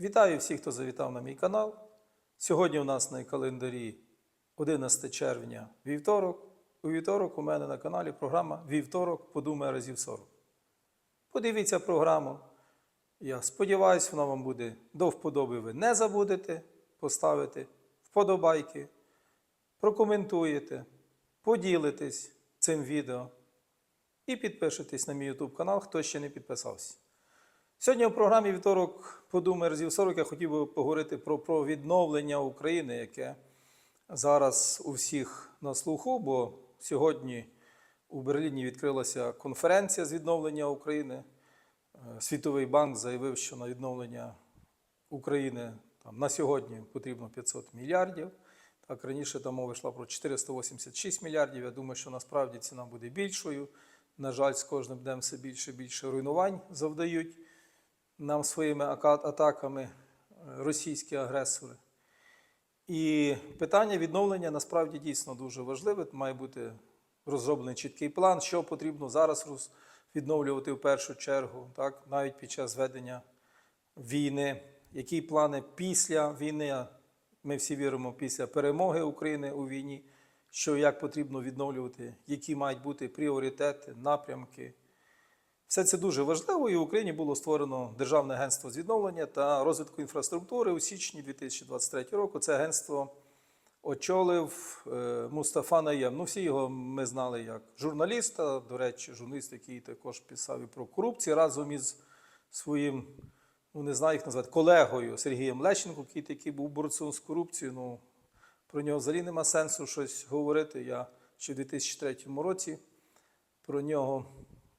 Вітаю всіх, хто завітав на мій канал. Сьогодні у нас на календарі 11 червня вівторок. У вівторок у мене на каналі програма Вівторок подумає разів 40. Подивіться програму. Я сподіваюся, вона вам буде до вподоби. Ви не забудете поставити вподобайки, прокоментуєте, поділитесь цим відео і підпишитесь на мій YouTube канал, хто ще не підписався. Сьогодні у програмі Вівторок подумай разів 40 я хотів би поговорити про, про відновлення України, яке зараз у всіх на слуху, бо сьогодні у Берліні відкрилася конференція з відновлення України. Е, Світовий банк заявив, що на відновлення України там, на сьогодні потрібно 500 мільярдів. Так, раніше там мова йшла про 486 мільярдів. Я думаю, що насправді ціна буде більшою. На жаль, з кожним днем все більше і більше руйнувань завдають нам своїми атаками е, російські агресори. І питання відновлення насправді дійсно дуже важливе. Має бути розроблений чіткий план, що потрібно зараз відновлювати в першу чергу, так, навіть під час ведення війни. Які плани після війни? Ми всі віримо після перемоги України у війні, що як потрібно відновлювати, які мають бути пріоритети, напрямки. Все це дуже важливо, і в Україні було створено Державне агентство з відновлення та розвитку інфраструктури у січні 2023 року. Це агентство очолив е, Мустафа Наєм. Ну, всі його ми знали як журналіста. До речі, журналіст, який також писав і про корупцію разом із своїм, ну не знаю, як назвати, колегою Сергієм Лещенко, який такий був борцем з корупцією. Ну, про нього взагалі нема сенсу щось говорити. Я ще в 2003 році про нього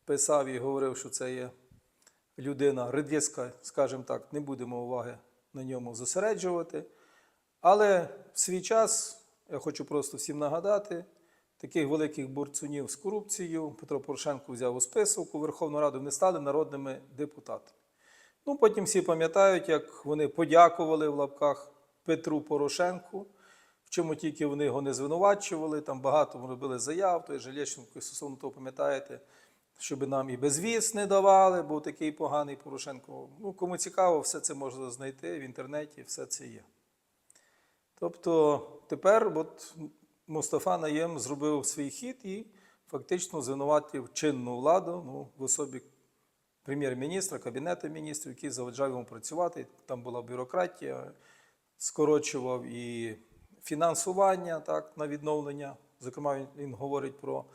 писав і говорив, що це є людина редиска, скажімо так, не будемо уваги на ньому зосереджувати. Але в свій час я хочу просто всім нагадати, таких великих борцунів з корупцією Петро Порошенко взяв у список у Верховну Раду, вони стали народними депутатами. Ну, потім всі пам'ятають, як вони подякували в лапках Петру Порошенку, в чому тільки вони його не звинувачували, там багато робили заяв, той же Лещенко стосовно того, пам'ятаєте, щоб нам і безвіз не давали, був такий поганий Порошенко. Ну, кому цікаво, все це можна знайти в інтернеті, все це є. Тобто тепер от Мустафа Наєм зробив свій хід і фактично звинуватив чинну владу ну, в особі прем'єр-міністра, кабінету міністрів, який заваджав йому працювати. Там була бюрократія, скорочував і фінансування так, на відновлення. Зокрема, він говорить про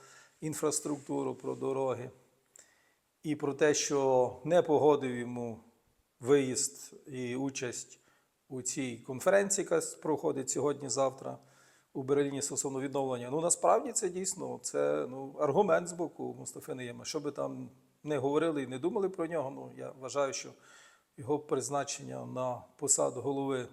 інфраструктуру, про дороги. І про те, що не погодив йому виїзд і участь у цій конференції, яка проходить сьогодні-завтра у Берліні стосовно відновлення. Ну насправді це дійсно це ну, аргумент з боку Мустафи Наєма. Що би там не говорили і не думали про нього, ну я вважаю, що його призначення на посаду голови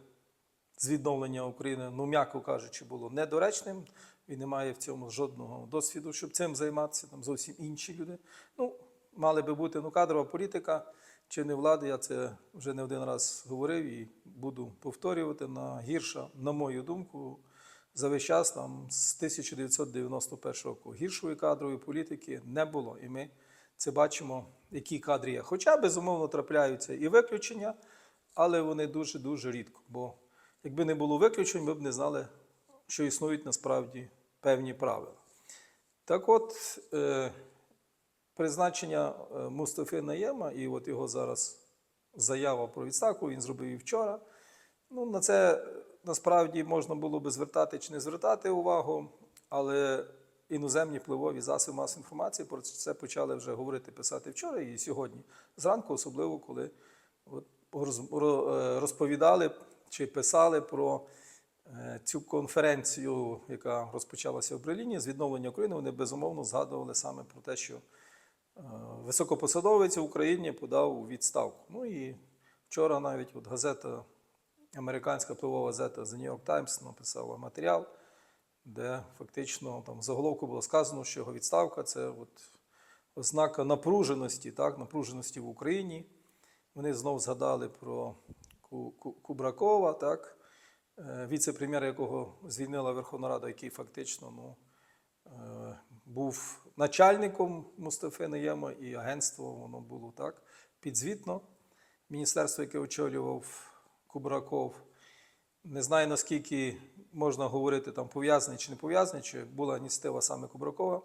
з відновлення України, ну м'яко кажучи, було недоречним. Він не має в цьому жодного досвіду, щоб цим займатися. Там зовсім інші люди. Ну, мали би бути ну, кадрова політика чи не влади. Я це вже не один раз говорив і буду повторювати на гірша, на мою думку, за весь час там з 1991 року. Гіршої кадрової політики не було. І ми це бачимо, які кадри є. Хоча, безумовно, трапляються і виключення, але вони дуже-дуже рідко. Бо якби не було виключень, ми б не знали, що існують насправді певні правила. Так от, е, призначення е, Мустафи Наєма, і от його зараз заява про відставку, він зробив і вчора. Ну, на це насправді можна було би звертати чи не звертати увагу, але іноземні впливові засоби масової інформації про це почали вже говорити, писати вчора і сьогодні. Зранку, особливо, коли е, розповідали чи писали про е, цю конференцію, яка розпочалася в Берліні з відновлення України, вони безумовно згадували саме про те, що е, високопосадовець в Україні подав у відставку. Ну і вчора навіть от газета, американська впливова газета The New York Times написала матеріал, де фактично там в заголовку було сказано, що його відставка це от ознака напруженості, так, напруженості в Україні. Вони знов згадали про Кубракова, так, е, віце-прем'єр, якого звільнила Верховна Рада, який фактично ну, е, був начальником Мустафи Наєма, і агентство воно було так підзвітно. Міністерство, яке очолював Кубраков. Не знаю, наскільки можна говорити там пов'язаний чи не пов'язаний, чи була ініціатива саме Кубракова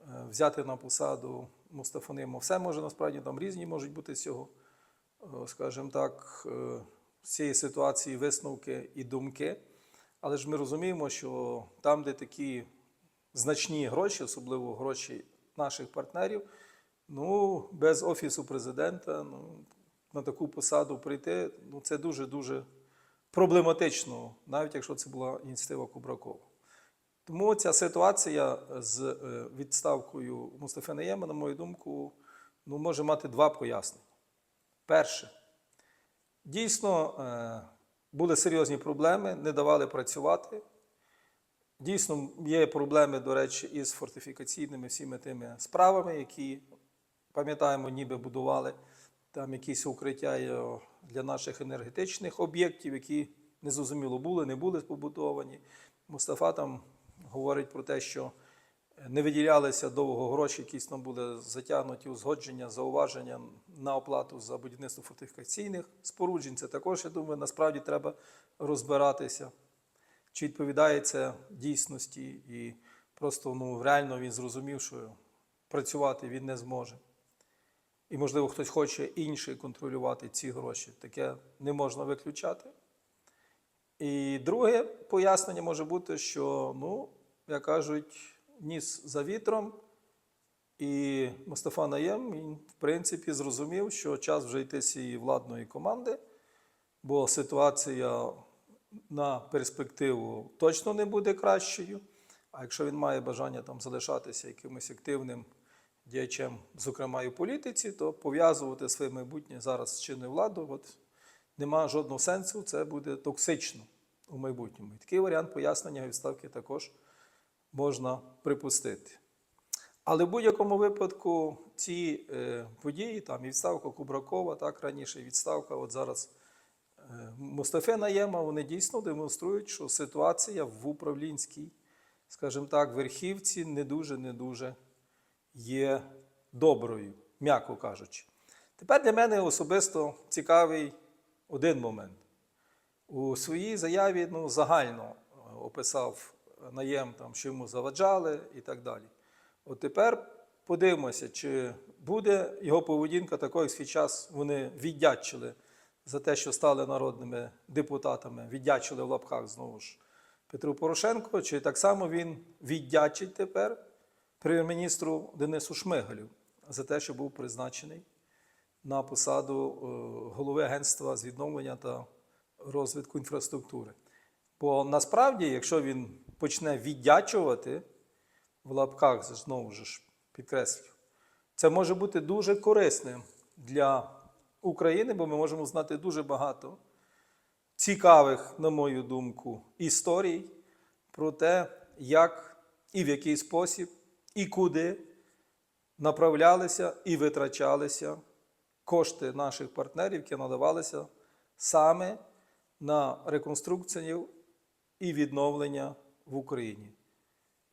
е, взяти на посаду Мустафа Нима. Все може насправді там різні можуть бути з цього, скажімо так, з цієї ситуації висновки і думки. Але ж ми розуміємо, що там, де такі значні гроші, особливо гроші наших партнерів, ну, без Офісу президента ну, на таку посаду прийти, ну, це дуже-дуже проблематично, навіть якщо це була ініціатива Кубракова. Тому ця ситуація з е, відставкою Мустафи Наєма, на мою думку, ну, може мати два пояснення. Перше, дійсно е, були серйозні проблеми, не давали працювати. Дійсно, є проблеми, до речі, із фортифікаційними всіми тими справами, які, пам'ятаємо, ніби будували там якісь укриття е, для наших енергетичних об'єктів, які незрозуміло були, не були побудовані. Мустафа там говорить про те, що не виділялися довго гроші, якісь там були затягнуті узгодження, зауваження на оплату за будівництво фортифікаційних споруджень. Це також, я думаю, насправді треба розбиратися чи відповідає це дійсності, і просто ну, реально він зрозумів, що працювати він не зможе. І, можливо, хтось хоче інший контролювати ці гроші. Таке не можна виключати. І друге пояснення може бути, що, ну, як кажуть, ніс за вітром, і Мустафа Наєм, він, в принципі, зрозумів, що час вже йти з цієї владної команди, бо ситуація на перспективу точно не буде кращою. А якщо він має бажання там залишатися якимось активним діячем, зокрема і в політиці, то пов'язувати своє майбутнє зараз з чинною владою, от нема жодного сенсу, це буде токсично у майбутньому. І такий варіант пояснення відставки також можна припустити. Але в будь-якому випадку ці е, події, там і відставка Кубракова, так раніше відставка, от зараз е, Мустафи Наєма, вони дійсно демонструють, що ситуація в управлінській, скажімо так, верхівці не дуже не дуже є доброю, м'яко кажучи. Тепер для мене особисто цікавий один момент. У своїй заяві ну, загально е, описав наєм, там, що йому заваджали і так далі. От тепер подивимося, чи буде його поведінка такою, як свій час вони віддячили за те, що стали народними депутатами, віддячили в лапках знову ж Петру Порошенко, чи так само він віддячить тепер прем'єр-міністру Денису Шмигалю за те, що був призначений на посаду е, голови агентства з відновлення та розвитку інфраструктури. Бо насправді, якщо він почне віддячувати в лапках, знову ж підкреслю, це може бути дуже корисним для України, бо ми можемо знати дуже багато цікавих, на мою думку, історій про те, як і в який спосіб, і куди направлялися і витрачалися кошти наших партнерів, які надавалися саме на реконструкцію і відновлення в Україні.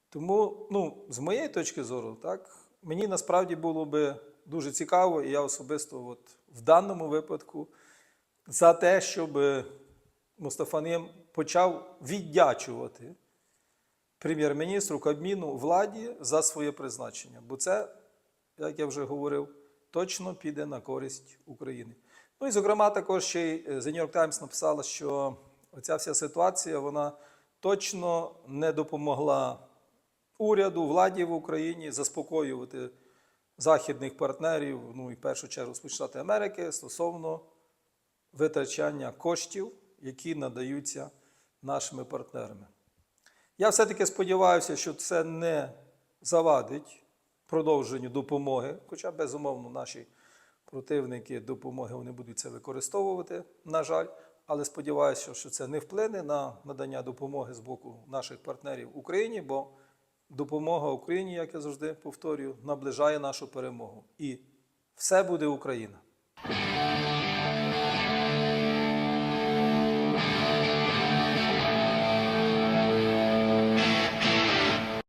Тому, ну, з моєї точки зору, так, мені насправді було би дуже цікаво, і я особисто от в даному випадку за те, щоб Мустафа Ним почав віддячувати прем'єр-міністру Кабміну владі за своє призначення. Бо це, як я вже говорив, точно піде на користь України. Ну і, зокрема, також ще й The New York Times написала, що оця вся ситуація вона точно не допомогла уряду, владі в Україні заспокоювати західних партнерів, ну і в першу чергу Штати Америки стосовно витрачання коштів, які надаються нашими партнерами. Я все-таки сподіваюся, що це не завадить продовженню допомоги, хоча, безумовно, наші противники допомоги вони будуть це використовувати, на жаль. Але сподіваюся, що це не вплине на надання допомоги з боку наших партнерів Україні, бо допомога Україні, як я завжди повторюю, наближає нашу перемогу. І все буде Україна.